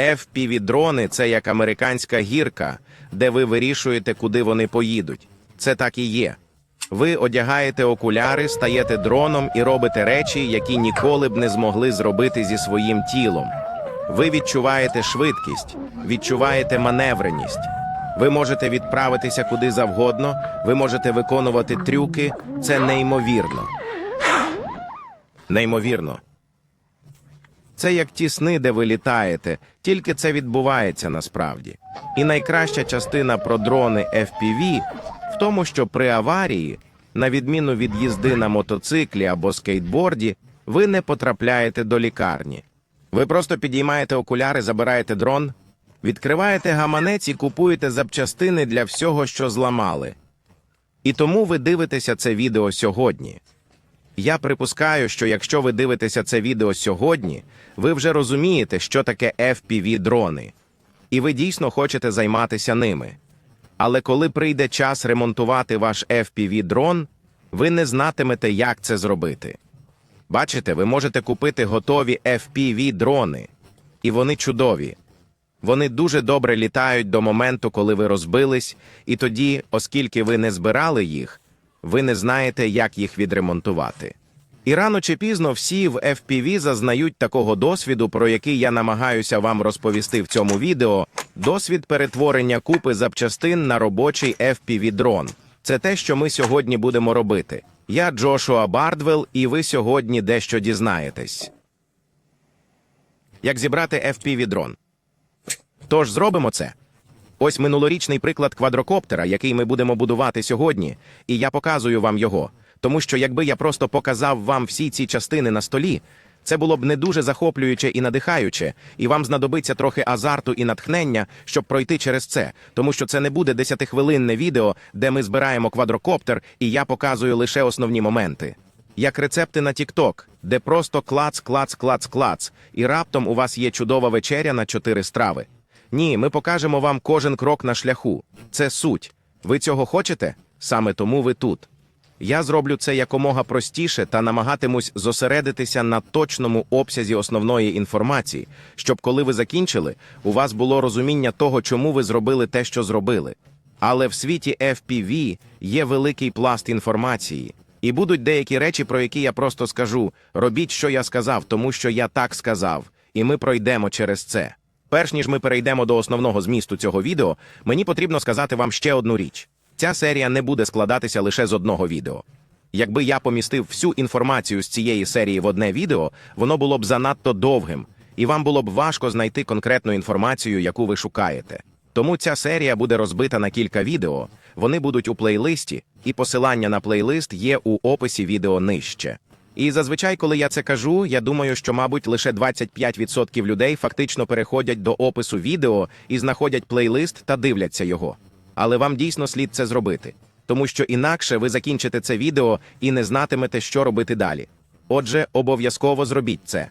FPV-дрони – це як американська гірка, де ви вирішуєте, куди вони поїдуть. Це так і є. Ви одягаєте окуляри, стаєте дроном і робите речі, які ніколи б не змогли зробити зі своїм тілом. Ви відчуваєте швидкість, відчуваєте маневреність. Ви можете відправитися куди завгодно, ви можете виконувати трюки. Це неймовірно. Неймовірно. Це як ті сни, де ви літаєте, тільки це відбувається насправді. І найкраща частина про дрони FPV в тому, що при аварії, на відміну від їзди на мотоциклі або скейтборді, ви не потрапляєте до лікарні. Ви просто підіймаєте окуляри, забираєте дрон, відкриваєте гаманець і купуєте запчастини для всього, що зламали. І тому ви дивитеся це відео сьогодні. Я припускаю, що якщо ви дивитеся це відео сьогодні, ви вже розумієте, що таке FPV-дрони, і ви дійсно хочете займатися ними. Але коли прийде час ремонтувати ваш FPV-дрон, ви не знатимете, як це зробити. Бачите, ви можете купити готові FPV-дрони, і вони чудові. Вони дуже добре літають до моменту, коли ви розбились, і тоді, оскільки ви не збирали їх, ви не знаєте, як їх відремонтувати. І рано чи пізно всі в FPV зазнають такого досвіду, про який я намагаюся вам розповісти в цьому відео. Досвід перетворення купи запчастин на робочий FPV-дрон. Це те, що ми сьогодні будемо робити. Я Джошуа Бардвелл, і ви сьогодні дещо дізнаєтесь. Як зібрати FPV-дрон? Тож зробимо це. Ось минулорічний приклад квадрокоптера, який ми будемо будувати сьогодні, і я показую вам його. Тому що якби я просто показав вам всі ці частини на столі, це було б не дуже захоплююче і надихаюче, і вам знадобиться трохи азарту і натхнення, щоб пройти через це, тому що це не буде десятихвилинне відео, де ми збираємо квадрокоптер, і я показую лише основні моменти. Як рецепти на TikTok, де просто клац, клац, клац, клац, і раптом у вас є чудова вечеря на чотири страви. Ні, ми покажемо вам кожен крок на шляху. Це суть. Ви цього хочете? Саме тому ви тут. Я зроблю це якомога простіше та намагатимусь зосередитися на точному обсязі основної інформації, щоб коли ви закінчили, у вас було розуміння того, чому ви зробили те, що зробили. Але в світі FPV є великий пласт інформації, і будуть деякі речі, про які я просто скажу: робіть, що я сказав, тому що я так сказав, і ми пройдемо через це. Перш ніж ми перейдемо до основного змісту цього відео, мені потрібно сказати вам ще одну річ. Ця серія не буде складатися лише з одного відео. Якби я помістив всю інформацію з цієї серії в одне відео, воно було б занадто довгим, і вам було б важко знайти конкретну інформацію, яку ви шукаєте. Тому ця серія буде розбита на кілька відео, вони будуть у плейлисті, і посилання на плейлист є у описі відео нижче. І зазвичай, коли я це кажу, я думаю, що, мабуть, лише 25% людей фактично переходять до опису відео і знаходять плейлист та дивляться його. Але вам дійсно слід це зробити, тому що інакше ви закінчите це відео і не знатимете, що робити далі. Отже, обов'язково зробіть це.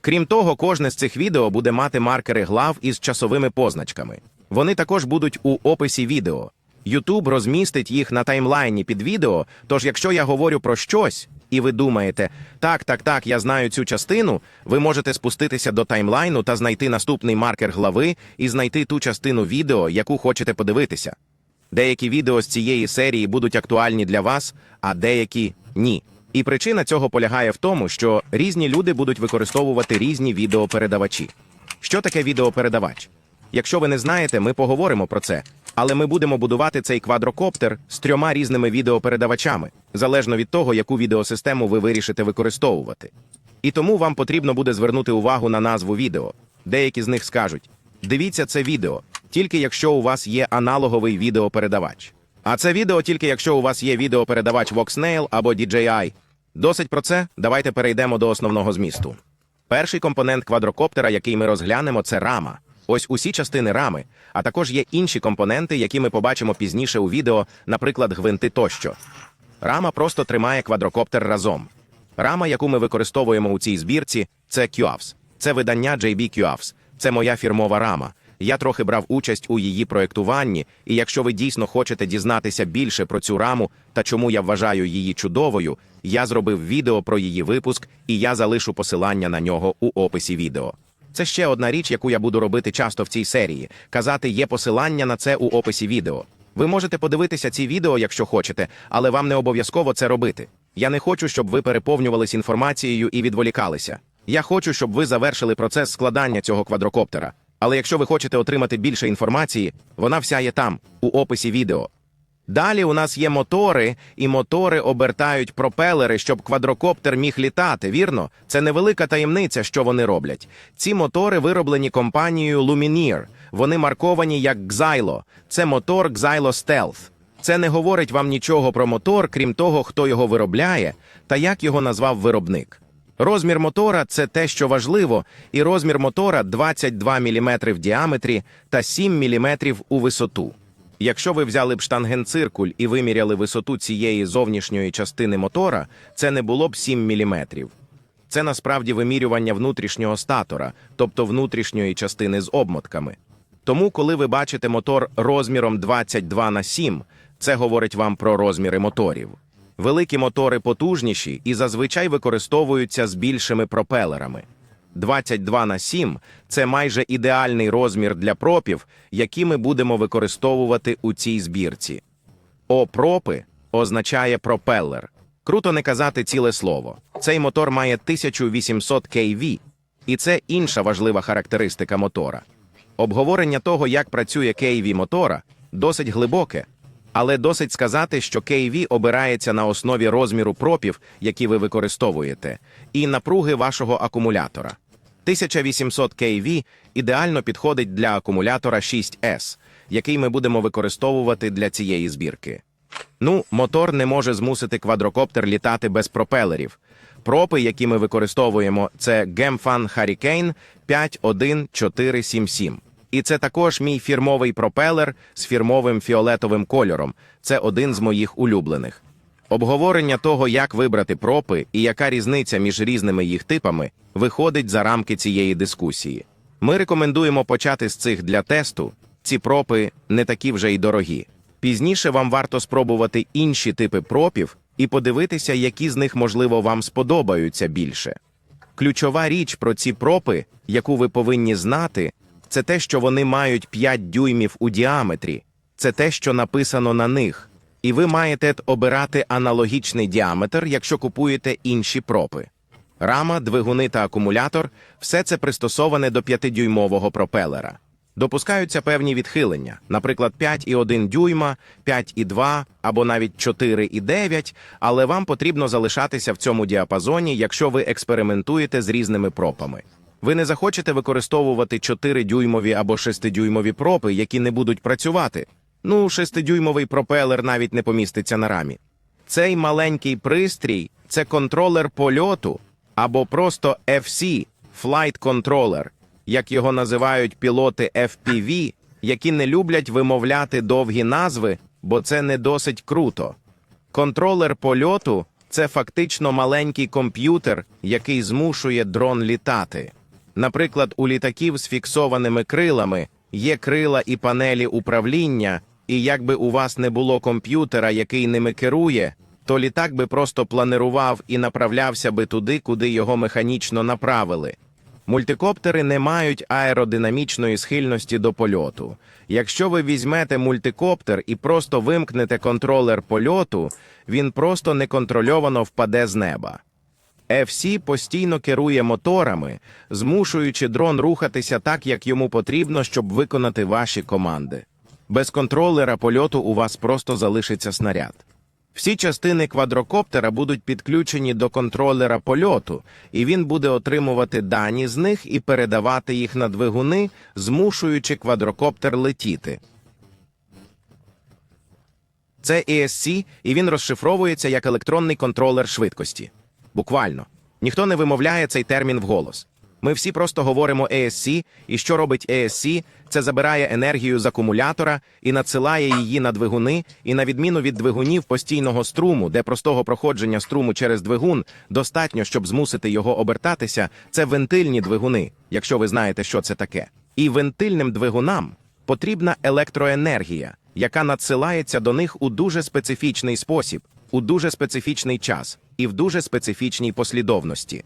Крім того, кожне з цих відео буде мати маркери глав із часовими позначками. Вони також будуть у описі відео. YouTube розмістить їх на таймлайні під відео. Тож, якщо я говорю про щось, і ви думаєте, так, так, так, я знаю цю частину, ви можете спуститися до таймлайну та знайти наступний маркер глави і знайти ту частину відео, яку хочете подивитися. Деякі відео з цієї серії будуть актуальні для вас, а деякі ні. І причина цього полягає в тому, що різні люди будуть використовувати різні відеопередавачі. Що таке відеопередавач? Якщо ви не знаєте, ми поговоримо про це. Але ми будемо будувати цей квадрокоптер з трьома різними відеопередавачами, залежно від того, яку відеосистему ви вирішите використовувати. І тому вам потрібно буде звернути увагу на назву відео. Деякі з них скажуть: дивіться це відео, тільки якщо у вас є аналоговий відеопередавач. А це відео тільки якщо у вас є відеопередавач VoxNail або DJI. Досить про це, давайте перейдемо до основного змісту. Перший компонент квадрокоптера, який ми розглянемо, це рама. Ось усі частини рами, а також є інші компоненти, які ми побачимо пізніше у відео, наприклад, гвинти тощо. Рама просто тримає квадрокоптер разом. Рама, яку ми використовуємо у цій збірці, це QAVS. Це видання JB QAVS. Це моя фірмова рама. Я трохи брав участь у її проєктуванні, і якщо ви дійсно хочете дізнатися більше про цю раму та чому я вважаю її чудовою, я зробив відео про її випуск, і я залишу посилання на нього у описі відео. Це ще одна річ, яку я буду робити часто в цій серії. Казати є посилання на це у описі відео. Ви можете подивитися ці відео, якщо хочете, але вам не обов'язково це робити. Я не хочу, щоб ви переповнювались інформацією і відволікалися. Я хочу, щоб ви завершили процес складання цього квадрокоптера. Але якщо ви хочете отримати більше інформації, вона вся є там, у описі відео. Далі у нас є мотори, і мотори обертають пропелери, щоб квадрокоптер міг літати. Вірно, це невелика таємниця, що вони роблять. Ці мотори вироблені компанією Lumineer. Вони марковані як Xylo. Це мотор Xylo Stealth. Це не говорить вам нічого про мотор, крім того, хто його виробляє та як його назвав виробник. Розмір мотора це те, що важливо, і розмір мотора 22 мм в діаметрі та 7 мм у висоту. Якщо ви взяли б штангенциркуль і виміряли висоту цієї зовнішньої частини мотора, це не було б 7 мм. Це насправді вимірювання внутрішнього статора, тобто внутрішньої частини з обмотками. Тому, коли ви бачите мотор розміром 22 на 7, це говорить вам про розміри моторів. Великі мотори потужніші і зазвичай використовуються з більшими пропелерами. 22 на 7 – це майже ідеальний розмір для пропів, які ми будемо використовувати у цій збірці. О-пропи означає пропелер. Круто не казати ціле слово. Цей мотор має 1800 kV, і це інша важлива характеристика мотора. Обговорення того, як працює KV мотора, досить глибоке, але досить сказати, що KV обирається на основі розміру пропів, які ви використовуєте, і напруги вашого акумулятора. 1800 kV ідеально підходить для акумулятора 6S, який ми будемо використовувати для цієї збірки. Ну, мотор не може змусити квадрокоптер літати без пропелерів. Пропи, які ми використовуємо, це Gemfan Hurricane 51477. І це також мій фірмовий пропелер з фірмовим фіолетовим кольором. Це один з моїх улюблених. Обговорення того, як вибрати пропи і яка різниця між різними їх типами, виходить за рамки цієї дискусії. Ми рекомендуємо почати з цих для тесту. Ці пропи не такі вже й дорогі. Пізніше вам варто спробувати інші типи пропів і подивитися, які з них, можливо, вам сподобаються більше. Ключова річ про ці пропи, яку ви повинні знати, це те, що вони мають 5 дюймів у діаметрі. Це те, що написано на них. І ви маєте обирати аналогічний діаметр, якщо купуєте інші пропи. Рама, двигуни та акумулятор все це пристосоване до 5-дюймового пропелера. Допускаються певні відхилення, наприклад, 5,1 дюйма, 5,2 або навіть 4,9, але вам потрібно залишатися в цьому діапазоні, якщо ви експериментуєте з різними пропами. Ви не захочете використовувати 4-дюймові або 6-дюймові пропи, які не будуть працювати. Ну, 6-дюймовий пропелер навіть не поміститься на рамі. Цей маленький пристрій це контролер польоту або просто FC – Flight Controller, як його називають пілоти FPV, які не люблять вимовляти довгі назви, бо це не досить круто. Контролер польоту це фактично маленький комп'ютер, який змушує дрон літати. Наприклад, у літаків з фіксованими крилами є крила і панелі управління, і якби у вас не було комп'ютера, який ними керує, то літак би просто планирував і направлявся би туди, куди його механічно направили. Мультикоптери не мають аеродинамічної схильності до польоту. Якщо ви візьмете мультикоптер і просто вимкнете контролер польоту, він просто неконтрольовано впаде з неба. FC постійно керує моторами, змушуючи дрон рухатися так, як йому потрібно, щоб виконати ваші команди. Без контролера польоту у вас просто залишиться снаряд. Всі частини квадрокоптера будуть підключені до контролера польоту, і він буде отримувати дані з них і передавати їх на двигуни, змушуючи квадрокоптер летіти. Це ESC, і він розшифровується як електронний контролер швидкості. Буквально. Ніхто не вимовляє цей термін вголос. Ми всі просто говоримо ESC, і що робить ESC? Це забирає енергію з акумулятора і надсилає її на двигуни, і на відміну від двигунів постійного струму, де простого проходження струму через двигун достатньо, щоб змусити його обертатися, це вентильні двигуни, якщо ви знаєте, що це таке. І вентильним двигунам потрібна електроенергія, яка надсилається до них у дуже специфічний спосіб, у дуже специфічний час і в дуже специфічній послідовності.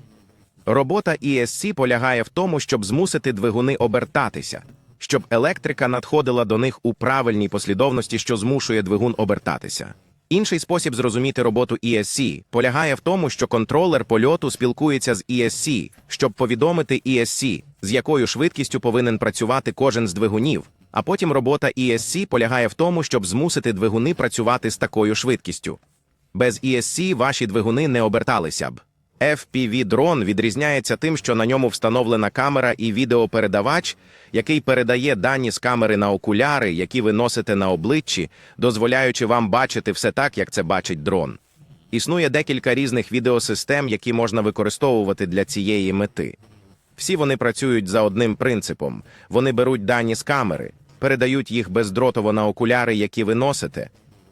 Робота ESC полягає в тому, щоб змусити двигуни обертатися, щоб електрика надходила до них у правильній послідовності, що змушує двигун обертатися. Інший спосіб зрозуміти роботу ESC полягає в тому, що контролер польоту спілкується з ESC, щоб повідомити ESC, з якою швидкістю повинен працювати кожен з двигунів. А потім робота ESC полягає в тому, щоб змусити двигуни працювати з такою швидкістю. Без ESC ваші двигуни не оберталися б. FPV-дрон відрізняється тим, що на ньому встановлена камера і відеопередавач, який передає дані з камери на окуляри, які ви носите на обличчі, дозволяючи вам бачити все так, як це бачить дрон. Існує декілька різних відеосистем, які можна використовувати для цієї мети. Всі вони працюють за одним принципом: вони беруть дані з камери, передають їх бездротово на окуляри, які ви носите.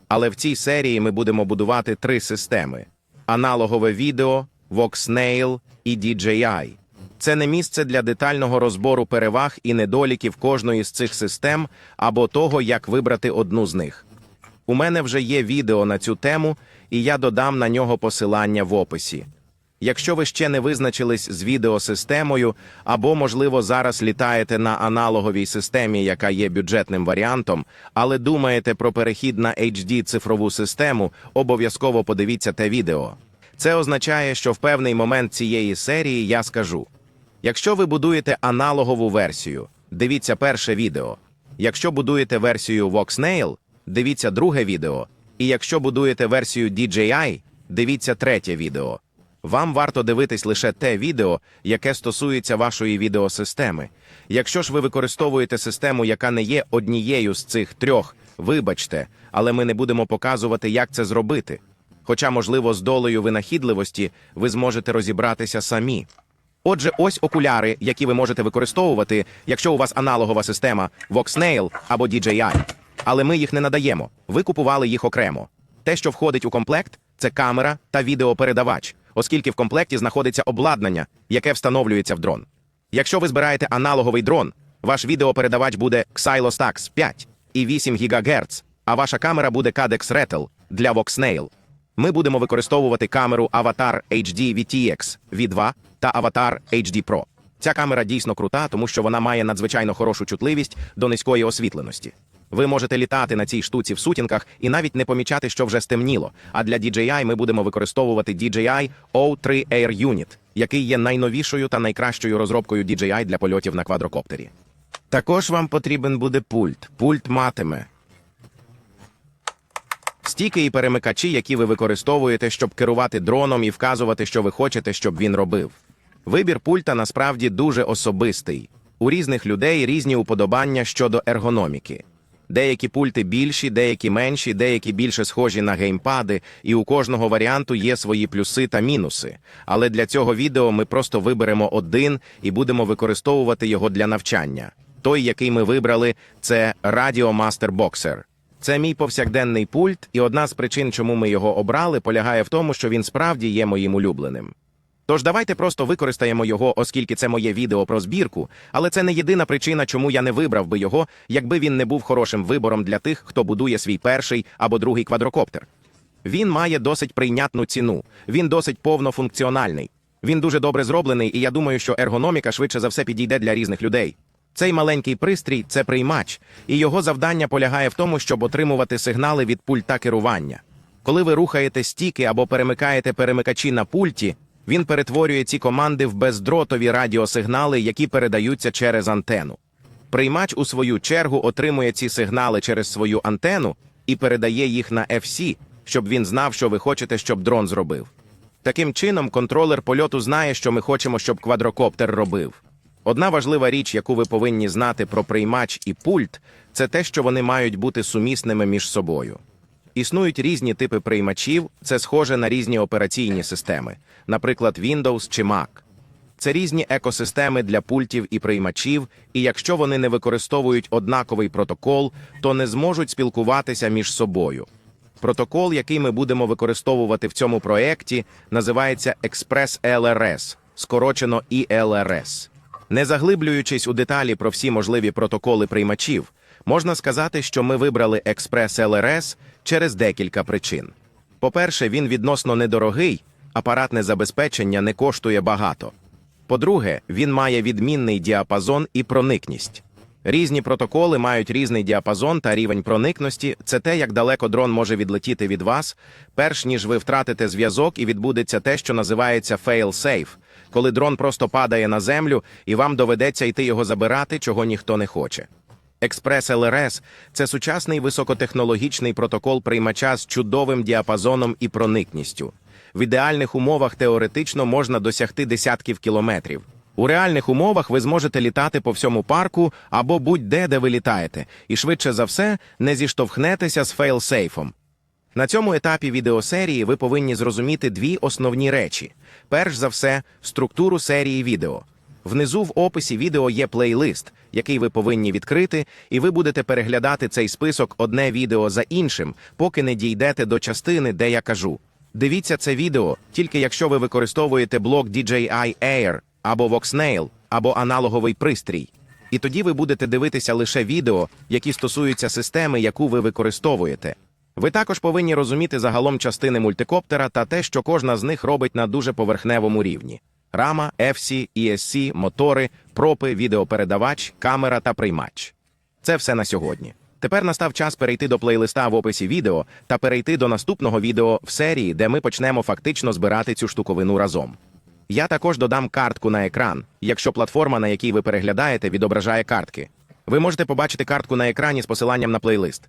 Але в цій серії ми будемо будувати три системи: аналогове відео, VoxNail і DJI. Це не місце для детального розбору переваг і недоліків кожної з цих систем або того, як вибрати одну з них. У мене вже є відео на цю тему, і я додам на нього посилання в описі. Якщо ви ще не визначились з відеосистемою, або, можливо, зараз літаєте на аналоговій системі, яка є бюджетним варіантом, але думаєте про перехід на HD цифрову систему, обов'язково подивіться те відео. Це означає, що в певний момент цієї серії я скажу: якщо ви будуєте аналогову версію, дивіться перше відео. Якщо будуєте версію VoxNail, дивіться друге відео. І якщо будуєте версію DJI, дивіться третє відео. Вам варто дивитись лише те відео, яке стосується вашої відеосистеми. Якщо ж ви використовуєте систему, яка не є однією з цих трьох, вибачте, але ми не будемо показувати, як це зробити. Хоча, можливо, з долею винахідливості ви зможете розібратися самі. Отже, ось окуляри, які ви можете використовувати, якщо у вас аналогова система VoxNail або DJI. Але ми їх не надаємо. Ви купували їх окремо. Те, що входить у комплект, це камера та відеопередавач, оскільки в комплекті знаходиться обладнання, яке встановлюється в дрон. Якщо ви збираєте аналоговий дрон, ваш відеопередавач буде Xylostax 5 і 8 ГГц, а ваша камера буде Cadex Rattle для VoxNail. Ми будемо використовувати камеру Avatar HD VTX V2 та Avatar HD Pro. Ця камера дійсно крута, тому що вона має надзвичайно хорошу чутливість до низької освітленості. Ви можете літати на цій штуці в сутінках і навіть не помічати, що вже стемніло. А для DJI ми будемо використовувати DJI O3 Air Unit, який є найновішою та найкращою розробкою DJI для польотів на квадрокоптері. Також вам потрібен буде пульт. Пульт матиме стіки і перемикачі, які ви використовуєте, щоб керувати дроном і вказувати, що ви хочете, щоб він робив. Вибір пульта насправді дуже особистий. У різних людей різні уподобання щодо ергономіки. Деякі пульти більші, деякі менші, деякі більше схожі на геймпади, і у кожного варіанту є свої плюси та мінуси. Але для цього відео ми просто виберемо один і будемо використовувати його для навчання. Той, який ми вибрали, це Radio Master Boxer. Це мій повсякденний пульт, і одна з причин, чому ми його обрали, полягає в тому, що він справді є моїм улюбленим. Тож давайте просто використаємо його, оскільки це моє відео про збірку, але це не єдина причина, чому я не вибрав би його, якби він не був хорошим вибором для тих, хто будує свій перший або другий квадрокоптер. Він має досить прийнятну ціну, він досить повнофункціональний. Він дуже добре зроблений, і я думаю, що ергономіка швидше за все підійде для різних людей. Цей маленький пристрій це приймач, і його завдання полягає в тому, щоб отримувати сигнали від пульта керування. Коли ви рухаєте стіки або перемикаєте перемикачі на пульті, він перетворює ці команди в бездротові радіосигнали, які передаються через антену. Приймач, у свою чергу, отримує ці сигнали через свою антену і передає їх на FC, щоб він знав, що ви хочете, щоб дрон зробив. Таким чином, контролер польоту знає, що ми хочемо, щоб квадрокоптер робив. Одна важлива річ, яку ви повинні знати про приймач і пульт, це те, що вони мають бути сумісними між собою. Існують різні типи приймачів, це схоже на різні операційні системи, наприклад, Windows чи Mac. Це різні екосистеми для пультів і приймачів, і якщо вони не використовують однаковий протокол, то не зможуть спілкуватися між собою. Протокол, який ми будемо використовувати в цьому проєкті, називається Express LRS, скорочено ILRS. Не заглиблюючись у деталі про всі можливі протоколи приймачів, можна сказати, що ми вибрали Express LRS через декілька причин. По-перше, він відносно недорогий, апаратне забезпечення не коштує багато. По-друге, він має відмінний діапазон і проникність. Різні протоколи мають різний діапазон та рівень проникності. Це те, як далеко дрон може відлетіти від вас, перш ніж ви втратите зв'язок і відбудеться те, що називається fail-safe, коли дрон просто падає на землю і вам доведеться йти його забирати, чого ніхто не хоче. Експрес ЛРС це сучасний високотехнологічний протокол приймача з чудовим діапазоном і проникністю. В ідеальних умовах теоретично можна досягти десятків кілометрів. У реальних умовах ви зможете літати по всьому парку або будь-де, де ви літаєте, і швидше за все не зіштовхнетеся з фейлсейфом. На цьому етапі відеосерії ви повинні зрозуміти дві основні речі: перш за все, структуру серії відео. Внизу в описі відео є плейлист, який ви повинні відкрити, і ви будете переглядати цей список одне відео за іншим, поки не дійдете до частини, де я кажу. Дивіться це відео тільки якщо ви використовуєте блок DJI Air або Voxnail, або аналоговий пристрій. І тоді ви будете дивитися лише відео, які стосуються системи, яку ви використовуєте. Ви також повинні розуміти загалом частини мультикоптера та те, що кожна з них робить на дуже поверхневому рівні: рама, FC, ESC, мотори, пропи, відеопередавач, камера та приймач. Це все на сьогодні. Тепер настав час перейти до плейлиста в описі відео та перейти до наступного відео в серії, де ми почнемо фактично збирати цю штуковину разом. Я також додам картку на екран, якщо платформа, на якій ви переглядаєте, відображає картки. Ви можете побачити картку на екрані з посиланням на плейлист.